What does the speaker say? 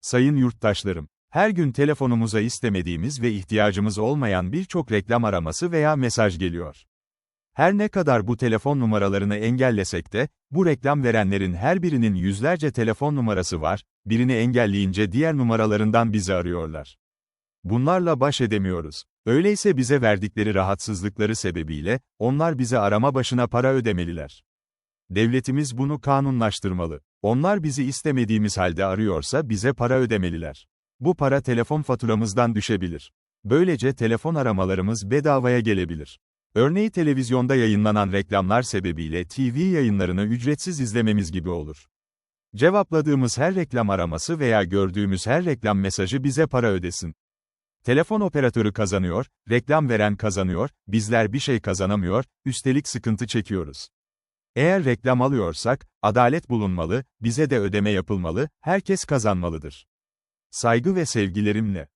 Sayın yurttaşlarım, her gün telefonumuza istemediğimiz ve ihtiyacımız olmayan birçok reklam araması veya mesaj geliyor. Her ne kadar bu telefon numaralarını engellesek de, bu reklam verenlerin her birinin yüzlerce telefon numarası var, birini engelleyince diğer numaralarından bizi arıyorlar. Bunlarla baş edemiyoruz. Öyleyse bize verdikleri rahatsızlıkları sebebiyle, onlar bize arama başına para ödemeliler. Devletimiz bunu kanunlaştırmalı. Onlar bizi istemediğimiz halde arıyorsa bize para ödemeliler. Bu para telefon faturamızdan düşebilir. Böylece telefon aramalarımız bedavaya gelebilir. Örneği televizyonda yayınlanan reklamlar sebebiyle TV yayınlarını ücretsiz izlememiz gibi olur. Cevapladığımız her reklam araması veya gördüğümüz her reklam mesajı bize para ödesin. Telefon operatörü kazanıyor, reklam veren kazanıyor, bizler bir şey kazanamıyor, üstelik sıkıntı çekiyoruz. Eğer reklam alıyorsak, adalet bulunmalı, bize de ödeme yapılmalı, herkes kazanmalıdır. Saygı ve sevgilerimle.